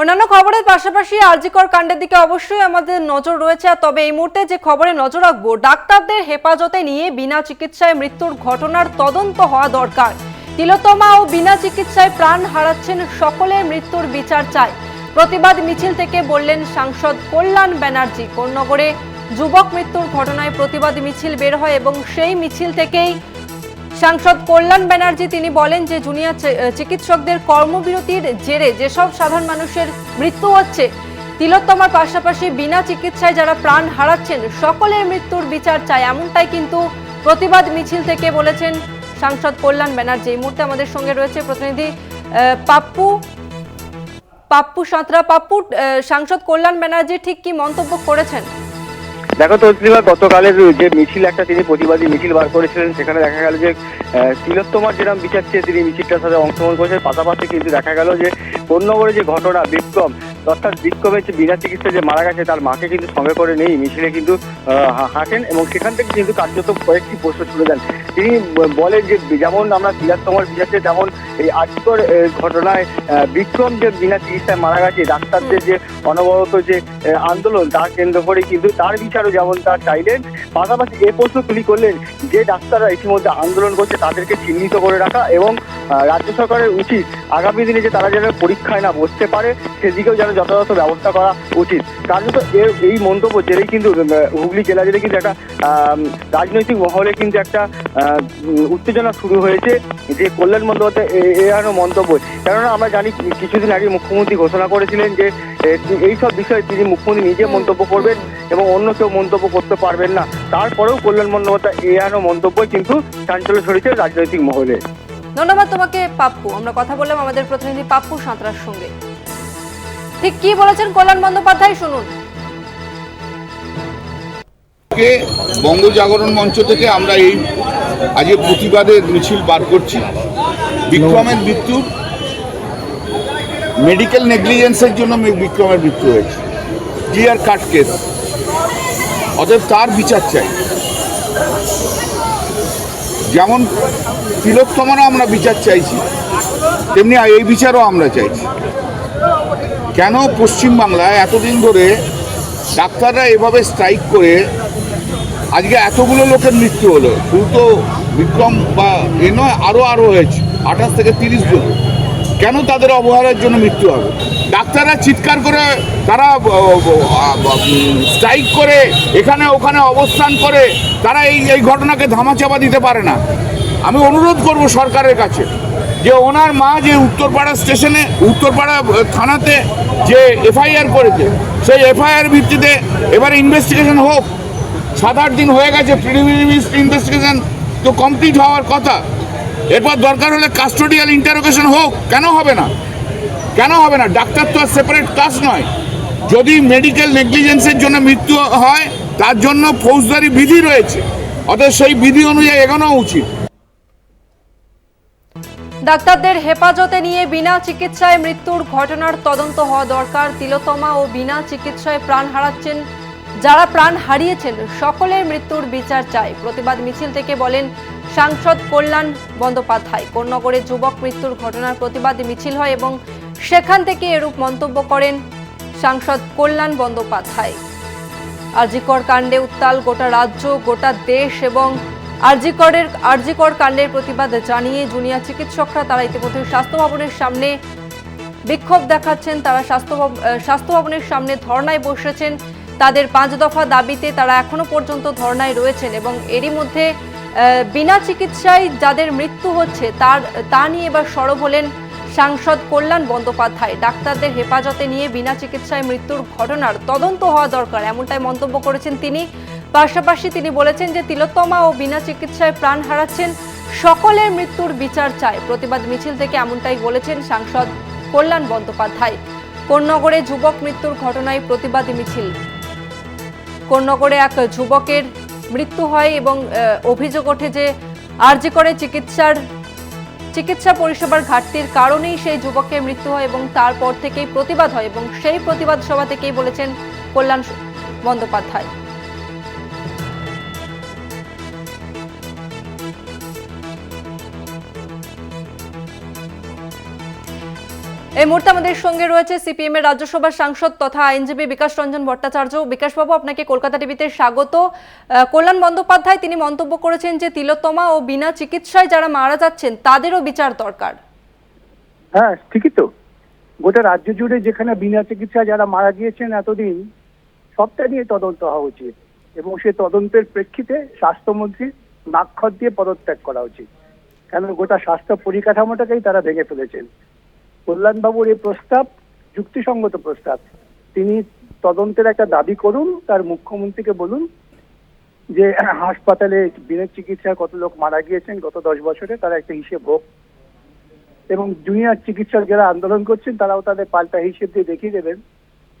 অন্যান্য খবরের পাশাপাশি আরজিকর কাণ্ডের দিকে অবশ্যই আমাদের নজর রয়েছে। তবে এই মুহূর্তে যে খবরে নজর রাখব, ডাক্তারদের হেফাজতে নিয়ে বিনা চিকিৎসায় মৃত্যুর ঘটনার তদন্ত হওয়া দরকার। তিলোত্তমা ও বিনা চিকিৎসায় প্রাণ হারাচ্ছেন সকলের মৃত্যুর বিচার চাই। প্রতিবাদ মিছিল থেকে বললেন সাংসদ কল্যাণ ব্যানার্জি। কোন্নগরে যুবক মৃত্যুর ঘটনায় প্রতিবাদ মিছিল বের হয় এবং সেই মিছিল থেকেই সাংসদ কল্যাণ ব্যানার্জি তিনি বলেন যে জুনিয়র চিকিৎসকদের কর্মবিরতির জেরে যেসব সাধারণ মানুষের মৃত্যু হচ্ছে, তিলোত্তমার পাশাপাশি বিনা চিকিৎসায় যারা প্রাণ হারাচ্ছেন, সকলের মৃত্যুর বিচার চায় এমনটাই কিন্তু প্রতিবাদ মিছিল থেকে বলেছেন সাংসদ কল্যাণ ব্যানার্জি। এই মুহূর্তে আমাদের সঙ্গে রয়েছে প্রতিনিধি পাপ্পু পাপ্পু সাঁতরা। পাপ্পু সাংসদ কল্যাণ ব্যানার্জি ঠিক কি মন্তব্য করেছেন? দেখো তসলিমা গতকালের যে মিছিল, একটা তিনি প্রতিবাদী মিছিল বার করেছিলেন, সেখানে দেখা গেল যে তিলোত্তমার যেরকম বিচার চেয়ে তিনি মিছিলটার সাথে অংশগ্রহণ করেছেন, পাশাপাশি কিন্তু দেখা গেল যে, কোন্নগরে যে ঘটনা, বিক্রম, অর্থাৎ বিক্রমের যে বিনা চিকিৎসা যে মারা গেছে, তার মাকে কিন্তু সঙ্গে করে নেই মিছিলে কিন্তু হাঁটেন এবং সেখান থেকে কিন্তু কার্যত কয়েকটি প্রশ্ন ছুড়ে দেন। তিনি বলেন যে যেমন আমরা তিলোত্তমার বিচার চেয়ে তেমন এই আজকের ঘটনায় বিক্রম যে বিনা চিকিৎসায় মারা গেছে। ডাক্তারদের যে অনবরত যে আন্দোলন তার কেন্দ্র করে কিন্তু তার বিচারও যেমন তার চাইলেন, পাশাপাশি এ প্রশ্ন তিনি করলেন যে ডাক্তাররা ইতিমধ্যে আন্দোলন করছে তাদেরকে চিহ্নিত করে রাখা এবং রাজ্য সরকারের উচিত আগামী দিনে যে তারা যেন পরীক্ষায় না বসতে পারে, সেদিকেও যেন যথাযথ ব্যবস্থা করা উচিত। কারণ তো এর এই মন্তব্য জেরেই কিন্তু হুগলি জেলা জেলে কিন্তু একটা রাজনৈতিক মহলে কিন্তু একটা উত্তেজনা শুরু হয়েছে যে কল্যাণ বন্দ্যোপাধ্যায় এ- এরকম মন্তব্য। কেননা আমরা জানি কিছুদিন আগে মুখ্যমন্ত্রী ঘোষণা করেছিলেন যে এ, এই সব বিষয়ে তিনি মুখ্যমন্ত্রী নিজে মন্তব্য করবেন এবং অন্য কেউ মন্তব্য করতে পারবেন না। তারপরেও কল্যাণ বন্দ্যোপাধ্যায় এরকম মন্তব্য কিন্তু চাঞ্চল্য ছড়িয়েছে রাজনৈতিক মহলে। ধন্যবাদ তোমাকে পাপ্পু। আমরা কথা বললাম আমাদের প্রতিনিধি পাপ্পু সাঁতরার সঙ্গে। ঠিক কি বলেছেন কল্যাণ বন্দ্যোপাধ্যায়? শুনুন। কে বঙ্গ জাগরণ মঞ্চ থেকে আমরা এই আজকে প্রতিবাদের মিছিল বার করছি। বিক্রমের মৃত্যু মেডিকেল নেগলিজেন্সের জন্য বিক্রমের মৃত্যু হয়েছে। ক্লিয়ার কাট কেস অতএব তার বিচার চাই। যেমন তিলোত্তমারও আমরা বিচার চাইছি, তেমনি এই বিচারও আমরা চাইছি। কেন পশ্চিমবাংলায় এতদিন ধরে ডাক্তাররা এভাবে স্ট্রাইক করে আজকে এতগুলো লোকের মৃত্যু হলো। শুধু তো বিক্রম বা এ নয় আরও আরও হয়েছে। আঠাশ থেকে তিরিশ জন। কেন তাদের অবহেলার জন্য মৃত্যু হবে? ডাক্তাররা চিৎকার করে, তারা স্ট্রাইক করে, এখানে ওখানে অবস্থান করে, তারা এই এই ঘটনাকে ধামাচাপা দিতে পারে না। আমি অনুরোধ করব সরকারের কাছে যে ওনার মা যে উত্তরপাড়া স্টেশনে, উত্তরপাড়া থানাতে যে এফআইআর করেছে, সেই এফআইআর ভিত্তিতে এবার ইনভেস্টিগেশন হোক সাত আট দিন হয়ে গেছে ইনভেস্টিগেশন তো কমপ্লিট হওয়ার কথা। এরপর দরকার হলে কাস্টোডিয়াল ইন্টারোগেশন হোক, কেন হবে না? কেন হবে না? ডাক্তার তো আর সেপারেট কাজ নয়। যদি মেডিকেল নেগলিজেন্সের জন্য মৃত্যু হয়, তার জন্য ফৌজদারি বিধি রয়েছে। অতএব সেই বিধি অনুযায়ী এগোনো উচিত। ডাক্তারদের হেফাজতে নিয়ে বিনা চিকিৎসায় মৃত্যুর ঘটনার তদন্ত হওয়া দরকার। তিলোতমা ও বিনা চিকিৎসায় প্রাণ হারাচ্ছেন যারা প্রাণ হারিয়েছেন, সকলের মৃত্যুর বিচার চাই। প্রতিবাদ মিছিল থেকে বলেন সাংসদ কল্যাণ বন্দ্যোপাধ্যায়। কোন্নগরে যুবক মৃত্যুর ঘটনার প্রতিবাদ মিছিল হয় এবং সেখান থেকে এরূপ মন্তব্য করেন সাংসদ কল্যাণ বন্দ্যোপাধ্যায়। আরজিকর কাণ্ডে উত্তাল গোটা রাজ্য, গোটা দেশ এবং আরজিকরের, আরজিকর কাণ্ডের প্রতিবাদ জানিয়ে জুনিয়র চিকিৎসকরা তারা ইতিমধ্যে স্বাস্থ্য ভবনের সামনে বিক্ষোভ দেখাচ্ছেন। তারা স্বাস্থ্য স্বাস্থ্য ভবনের সামনে ধর্নায় বসেছেন। তাদের পাঁচ দফা দাবিতে তারা এখনও পর্যন্ত ধর্নায় রয়েছেন এবং এরই মধ্যে বিনা চিকিৎসায় যাদের মৃত্যু হচ্ছে তার, তা নিয়ে এবার সরব হলেন সাংসদ কল্যাণ বন্দ্যোপাধ্যায়। ডাক্তারদের হেফাজতে নিয়ে বিনা চিকিৎসায় মৃত্যুর ঘটনার তদন্ত হওয়া দরকার, এমনটাই মন্তব্য করেছেন তিনি। পাশাপাশি তিনি বলেছেন যে তিলোত্তমা ও বিনা চিকিৎসায় প্রাণ হারাচ্ছেন, সকলের মৃত্যুর বিচার চায়। প্রতিবাদ মিছিল থেকে এমনটাই বলেছেন সাংসদ কল্যাণ বন্দ্যোপাধ্যায়। কোন্নগরে যুবক মৃত্যুর ঘটনায় প্রতিবাদী মিছিল। কোন্নগরে এক যুবকের মৃত্যু হয় এবং অভিযোগ ওঠে যে আরজি করে চিকিৎসার, চিকিৎসা পরিষেবার ঘাটতির কারণেই সেই যুবকের মৃত্যু হয় এবং তারপর থেকেই প্রতিবাদ হয় এবং সেই প্রতিবাদ সভা থেকেই বলেছেন কল্যাণ বন্দ্যোপাধ্যায়। এই মুহূর্তে আমাদের সঙ্গে রয়েছে সিপিএম এর রাজ্যসভার সাংসদ তথা আইনজীবী বিকাশ রঞ্জন ভট্টাচার্য। বিকাশবাবু আপনাকে কলকাতা টিভিতে স্বাগত। কল্যাণ বন্দ্যোপাধ্যায়, তিনি মন্তব্য করেছেন যে তিলোত্তমা ও বিনা চিকিৎসায় যারা মারা যাচ্ছেন, তাদেরও বিচার দরকার। হ্যাঁ ঠিকই তো। গোটা রাজ্য জুড়ে যেখানে বিনা চিকিৎসা যারা মারা গিয়েছেন এতদিন, সবটা নিয়ে তদন্ত হওয়া উচিত। এবং সে তদন্তের প্রেক্ষিতে স্বাস্থ্যমন্ত্রী নাক্ষর দিয়ে পদত্যাগ করা উচিত। কেন গোটা স্বাস্থ্য পরিকাঠামোটাকেই তারা ভেঙে ফেলেছেন? কল্যাণবাবুর এই প্রস্তাব, যুক্তিসঙ্গত প্রস্তাব। তিনি তদন্তের একটা দাবি করুন, তার মুখ্যমন্ত্রীকে বলুন যে, হাসপাতালে বিনা চিকিৎসায় কত লোক মারা গিয়েছেন গত দশ বছরে, তারা একটা হিসেব হোক। এবং জুনিয়র চিকিৎসক যারা আন্দোলন করছেন, তারাও তাদের পাল্টা হিসেব দিয়ে দেখিয়ে দেবেন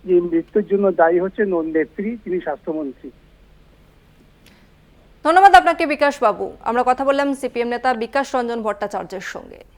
যে, মৃত্যুর জন্য দায়ী হচ্ছে নন্দেত্রী তিনি স্বাস্থ্যমন্ত্রী। ধন্যবাদ আপনাকে বিকাশ বাবু আমরা কথা বললাম সিপিএম নেতা বিকাশ রঞ্জন ভট্টাচার্যের সঙ্গে।